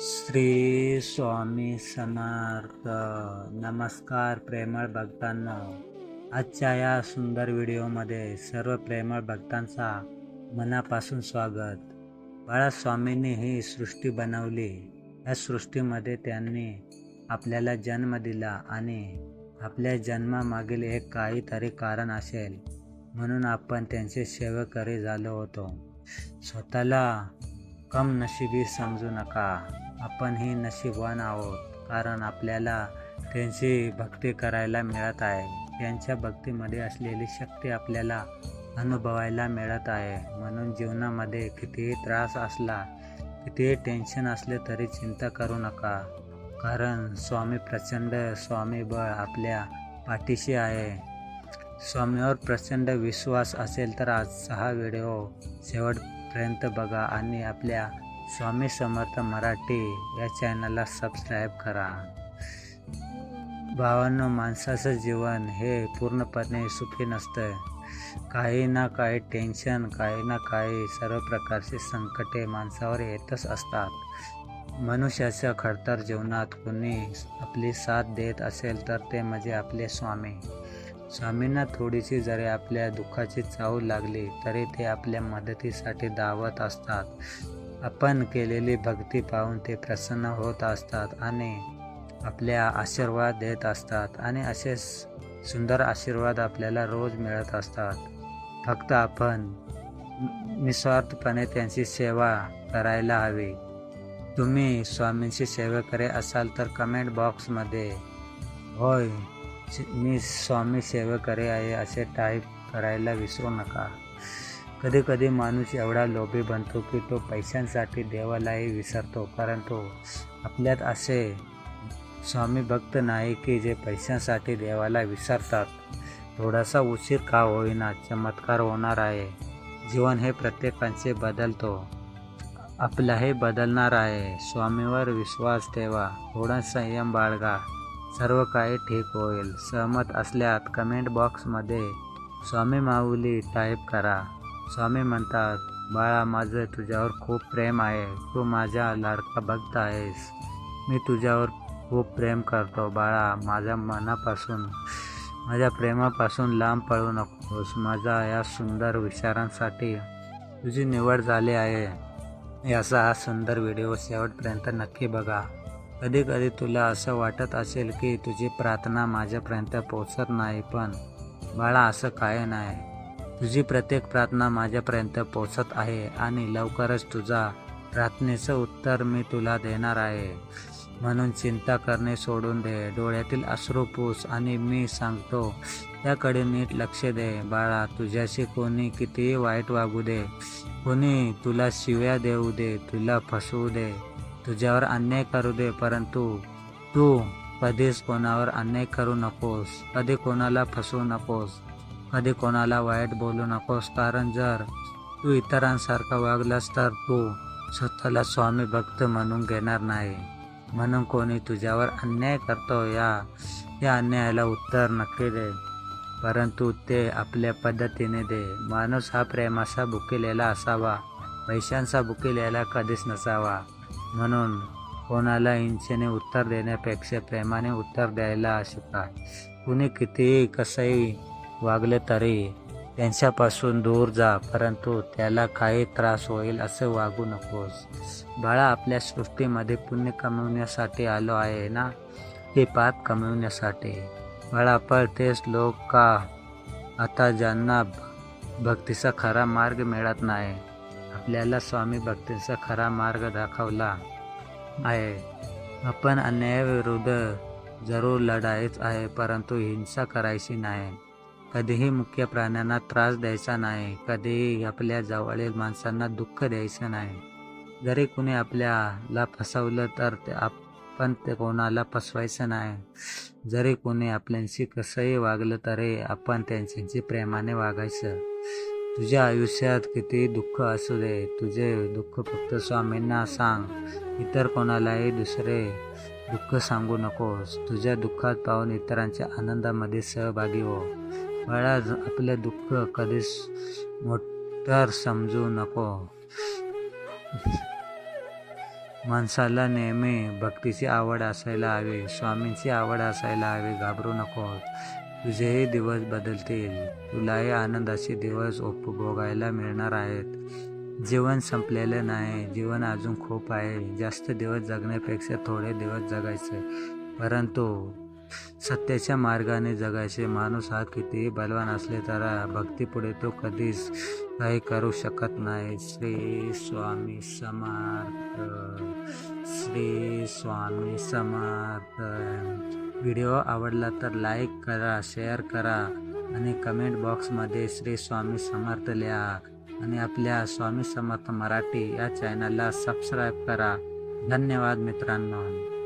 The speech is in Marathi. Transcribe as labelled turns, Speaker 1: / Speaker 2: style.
Speaker 1: श्री स्वामी समर्थ. नमस्कार प्रेमळ भक्तांना. आजच्या या सुंदर व्हिडिओमध्ये सर्व प्रेमळ भक्तांचा मनापासून स्वागत. बाळास्वामींनी ही सृष्टी बनवली. या सृष्टीमध्ये त्यांनी आपल्याला जन्म दिला आणि आपल्या जन्मामागील एक काहीतरी कारण असेल म्हणून आपण त्यांचे सेवकरी झालो होतो. स्वतःला कम नशिबी समजू नका. आपण ही नशीबवान आहोत कारण आपल्याला त्यांची भक्ती करायला मिळत आहे. त्यांच्या भक्तीमध्ये असलेली शक्ती आपल्याला अनुभवायला मिळत आहे. म्हणून जीवनामध्ये कितीही त्रास असला कितीही टेन्शन असले तरी चिंता करू नका. कारण स्वामी प्रचंड स्वामी बळ आपल्या पाठीशी आहे. स्वामीवर प्रचंड विश्वास असेल तर आजचा हा व्हिडिओ शेवटपर्यंत बघा आणि आपल्या स्वामी समर्थ मराठी या चॅनलला सबस्क्राईब करा. भावांनो माणसाचं जीवन हे पूर्णपणे सुखी नसतं काही ना काही टेन्शन काही ना काही सर्व प्रकारचे संकटे माणसावर येतच असतात. मनुष्याच्या खडतर जीवनात कोणी आपली साथ देत असेल तर ते म्हणजे आपले स्वामी. स्वामींना थोडीशी जरी आपल्या दुःखाची चाहूल लागली तरी ते आपल्या मदतीसाठी धावत असतात. आपण केलेली भक्ती पाहून ते प्रसन्न होत असतात आणि आपल्या आशीर्वाद देत असतात आणि असे सुंदर आशीर्वाद आपल्याला रोज मिळत असतात. फक्त आपण निस्वार्थपणे त्यांची सेवा करायला हवी. तुम्ही स्वामींची सेवा करे असाल तर कमेंट बॉक्समध्ये होय मी स्वामी सेवा करे आहे असे टाईप करायला विसरू नका. कधी कधी माणूस एवढा लोभी बनतो की तो पैशांसाठी देवालाही विसरतो. परंतु आपल्यात असे स्वामी भक्त नाही की जे पैशांसाठी देवाला विसरतात. थोडासा उशीर का होईना चमत्कार होणार आहे. जीवन हे प्रत्येकाचे बदलतो. आपलाही बदलणार आहे. स्वामीवर विश्वास ठेवा. थोडा संयम बाळगा. सर्व काही ठीक होईल. सहमत असल्यात कमेंट बॉक्समध्ये स्वामी माऊली टाईप करा. स्वामी म्हणतात बाळा माझं तुझ्यावर खूप प्रेम आहे. तू माझ्या लाडका भक्त आहेस. मी तुझ्यावर खूप प्रेम करतो. बाळा माझ्या मनापासून माझ्या प्रेमापासून लांब पळू नकोस. माझा या सुंदर विचारांसाठी तुझी निवड झाली आहे. याचा हा सुंदर व्हिडिओ शेवटपर्यंत नक्की बघा. कधी कधी तुला असं वाटत असेल की तुझी प्रार्थना माझ्यापर्यंत पोचत नाही पण बाळा असं काय नाही. तुझी प्रत्येक प्रार्थना माझ्यापर्यंत पोचत आहे आणि लवकरच तुझा प्रार्थनेचं उत्तर मी तुला देणार आहे. म्हणून चिंता करणे सोडून दे. डोळ्यातील अश्रू पूस आणि मी सांगतो त्याकडे नीट लक्ष दे. बाळा तुझ्याशी कोणी कितीही वाईट वागू दे. कोणी तुला शिव्या देऊ दे तुला फसवू दे. तुझ्यावर अन्याय करू दे परंतु तू कधीच कोणावर अन्याय करू नकोस. कधी कोणाला फसवू नकोस. कधी कोणाला वाईट बोलू नकोस कारण जर तू इतरांसारखा वागलास तर तू स्वतःला स्वामी भक्त म्हणून घेणार नाही. म्हणून कोणी तुझ्यावर अन्याय करतो या या अन्यायाला उत्तर नक्की दे. परंतु ते आपल्या पद्धतीने दे. माणूस हा प्रेमाचा भुकेलेला असावा. पैशांचा भुकेलेला कधीच नसावा. म्हणून कोणाला इंचेने उत्तर देण्यापेक्षा प्रेमाने उत्तर द्यायला शिका. कुणी कितीही कसंही वागले तरी त्यांच्यापासून दूर जा परंतु त्याला काही त्रास होईल असं वागू नकोस. बाळा आपल्या सृष्टीमध्ये पुण्य कमवण्यासाठी आलो आहे ना? ते पाप कमवण्यासाठी. बाळा पण तेच लोक का आता ज्यांना भक्तीचा खरा मार्ग मिळत नाही? आपल्याला स्वामी भक्तीचा खरा मार्ग दाखवला आहे. आपण अन्यायाविरुद्ध जरूर लढायच आहे परंतु हिंसा करायची नाही. कधीही मुख्य प्राण्यांना त्रास द्यायचा नाही कधीही आपल्या जवळील माणसांना दुःख द्यायचं नाही. जरी कुणी आपल्याला फसवलं तर ते आपण ते कोणाला फसवायचं नाही. जरी कोणी आपल्याशी कसंही वागलं तरी आपण त्यांच्याशी प्रेमाने वागायचं. तुझ्या आयुष्यात किती दुःख असू दे तुझे दुःख फक्त स्वामींना सांग इतर कोणालाही दुसरे दुःख सांगू नकोस. तुझ्या दुःखात पाहून इतरांच्या आनंदामध्ये सहभागी हो. बाळा आपलं दुःख कधीच मोटर समजू नको. माणसाला नेहमी भक्तीची आवड असायला हवी स्वामींची आवड असायला हवी. घाबरू नको. तुझेही दिवस बदलतील. तुलाही आनंदाचे दिवस उपभोगायला मिळणार आहेत. जीवन संपलेलं नाही. जीवन अजून खूप आहे. जास्त दिवस जगण्यापेक्षा थोडे दिवस जगायचे. परंतु सत्याच्या मार्गाने जगायचे. माणूस हा कितीही बलवान असले तर भक्तीपुढे तो कधीच काही करू शकत नाही. श्री स्वामी समर्थ श्री स्वामी समर्थ. व्हिडिओ आवडला तर लाईक करा शेअर करा आणि कमेंट बॉक्समध्ये श्री स्वामी समर्थ लिहा. आणि आपल्या स्वामी समर्थ मराठी या चॅनलला सबस्क्राईब करा. धन्यवाद मित्रांनो.